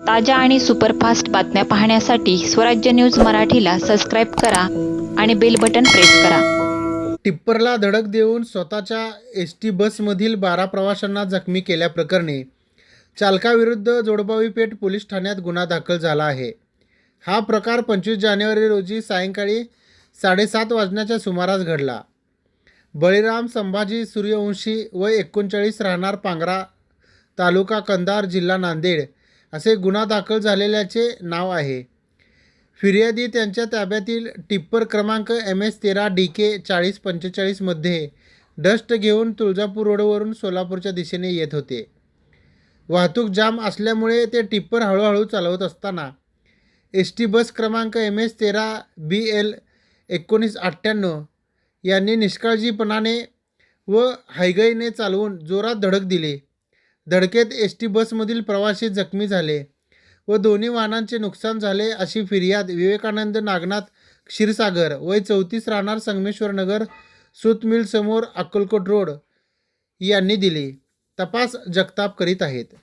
ताज्या आणि सुपरफास्ट बातम्या पाहण्यासाठी स्वराज्य न्यूज मराठीला सबस्क्राईब करा आणि बेल बटन प्रेस करा. टिप्परला धडक देऊन स्वतःच्या एस टी बसमधील बारा प्रवाशांना जखमी केल्याप्रकरणी चालकाविरुद्ध जोडबावी पेठ पोलीस ठाण्यात गुन्हा दाखल झाला आहे. हा प्रकार पंचवीस जानेवारी रोजी सायंकाळी साडेसात वाजण्याच्या सुमारास घडला. बळीराम संभाजी सूर्यवंशी व एकोणचाळीस राहणार पांगरा तालुका कंधार जिल्हा नांदेड असे गुन्हा दाखल झालेल्याचे नाव आहे. फिर्यादी त्यांच्या ताब्यातील टिप्पर क्रमांक एम एस तेरा डी के चाळीस पंचेचाळीसमध्ये डस्ट घेऊन तुळजापूर रोडवरून सोलापूरच्या दिशेने येत होते. वाहतूक जाम असल्यामुळे ते टिप्पर हळूहळू चालवत असताना एस टी बस क्रमांक एम एस तेरा बी एल एकोणीस अठ्ठ्याण्णव यांनी निष्काळजीपणाने व हायगईने चालवून जोरात धडक दिली. धडकेत एस टी बसमधील प्रवासी जखमी झाले व दोन्ही वाहनांचे नुकसान झाले अशी फिर्याद विवेकानंद नागनाथ क्षीरसागर वय चौतीस राहणार संगमेश्वरनगर सुतमिलसमोर समोर अक्कलकोट रोड यांनी दिली. तपास जगताप करीत आहेत.